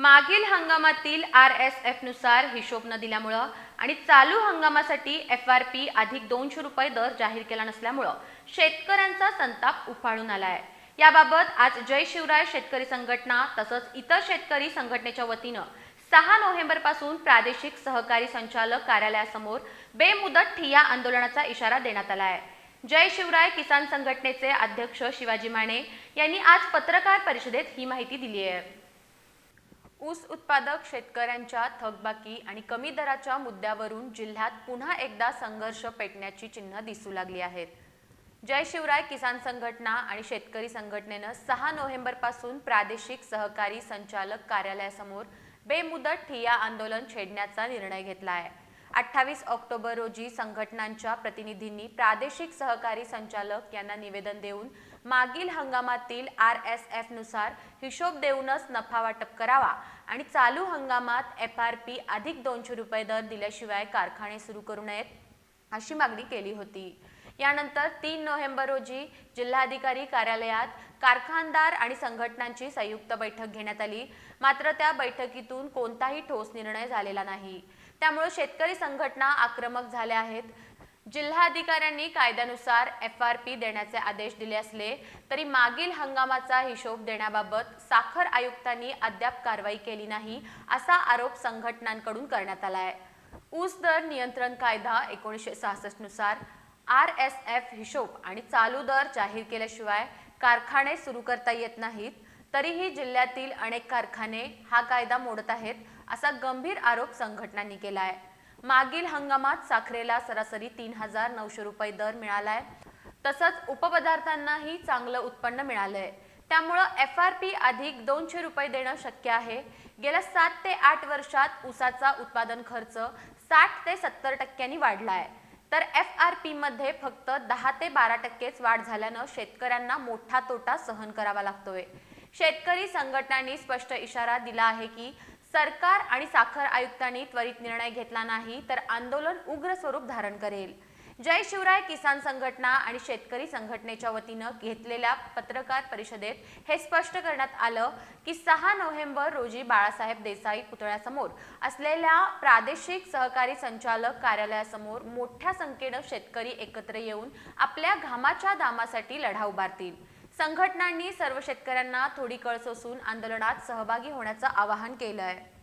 मागील हंगामातील R S एफनुसार हिशोब न दिल्यामुळं आणि चालू हंगामासाठी एफ आर पी अधिक दोनशे रुपये दर जाहीर केला नसल्यामुळं शेतकऱ्यांचा संताप उफाळून आला आहे याबाबत आज जय शिवराय शेतकरी संघटना तसंच इतर शेतकरी संघटनेच्या वतीनं सहा नोव्हेंबरपासून प्रादेशिक सहकारी संचालक कार्यालयासमोर बेमुदत ठिया आंदोलनाचा इशारा देण्यात आला आहे जय शिवराय किसान संघटनेचे अध्यक्ष शिवाजी माने यांनी आज पत्रकार परिषदेत ही माहिती दिली आहे ऊस उत्पादक शेतकऱ्यांच्या थकबाकी आणि कमी दराच्या मुद्द्यावरून जिल्ह्यात पुन्हा एकदा संघर्ष पेटण्याची चिन्ह दिसू लागली आहेत. जय शिवराय किसान संघटना आणि शेतकरी संघटनेनं सहा नोव्हेंबरपासून प्रादेशिक सहकारी संचालक कार्यालयासमोर बेमुदत ठिय्या आंदोलन छेडण्याचा निर्णय घेतला आहे. अठ्ठावीस ऑक्टोबर रोजी संघटनांच्या प्रतिनिधींनी प्रादेशिक सहकारी संचालक यांना निवेदन देऊन मागील हंगामातील आर एस एफनुसार हिशोब देऊनच नफा वाटप करावा आणि चालू हंगामात एफ आर पी अधिक दोनशे रुपये दर दिल्याशिवाय कारखाने सुरू करू नयेत अशी मागणी केली होती. यानंतर तीन नोव्हेंबर रोजी जिल्हाधिकारी कार्यालयात कारखानदार आणि संघटनांची संयुक्त बैठक घेण्यात आली. मात्र त्या बैठकीतून कोणताही ठोस निर्णय झालेला नाही. त्यामुळे शेतकरी संघटना आक्रमक झाल्या आहेत. जिल्हाधिकाऱ्यांनी कायद्यानुसार एफ आर पी देण्याचे आदेश दिले असले तरी मागील हंगामाचा हिशोब देण्याबाबत साखर आयुक्तांनी अद्याप कारवाई केली नाही असा आरोप संघटनांकडून करण्यात आला आहे. ऊस दर नियंत्रण कायदा एकोणीसशे सहासष्टनुसार आर एस एफ हिशोब आणि चालू दर जाहीर केल्याशिवाय कारखाने सुरू करता येत नाहीत तरीही जिल्ह्यातील अनेक कारखाने हा कायदा मोडत आहेत असा गंभीर आरोप संघटनांनी केला आहे. मागील हंगामात साखरेला सरासरी तीन हजार नऊशे रुपये दर मिळालाय. तसंच उपपदार्थांनाही चांगलं उत्पन्न मिळालंय. त्यामुळं एफ आर पी अधिक दोनशे रुपये देणं शक्य आहे. गेल्या सात ते आठ वर्षात ऊसाचा उत्पादन खर्च साठ ते सत्तर टक्क्यांनी वाढला आहे तर एफ आर पी मध्ये फक्त दहा ते बारा टक्केच वाढ झाल्यानं शेतकऱ्यांना मोठा तोटा सहन करावा लागतोय. शेतकरी संघटनांनी स्पष्ट इशारा दिला आहे की सरकार आणि साखर आयुक्तांनी त्वरित निर्णय घेतला नाही तर आंदोलन उग्र स्वरूप धारण करेल. जय शिवराय किसान संघटना आणि शेतकरी संघटनेच्या वतीनं घेतलेल्या पत्रकार परिषदेत हे स्पष्ट करण्यात आलं की सहा नोव्हेंबर रोजी बाळासाहेब देसाई पुतळ्यासमोर असलेल्या प्रादेशिक सहकारी संचालक कार्यालयासमोर मोठ्या संख्येनं शेतकरी एकत्र येऊन आपल्या घामाच्या दामासाठी लढा उभारतील. संघटनांनी सर्व शेतकऱ्यांना थोडी कळ सोसून आंदोलनात सहभागी होण्याचं आवाहन केलं आहे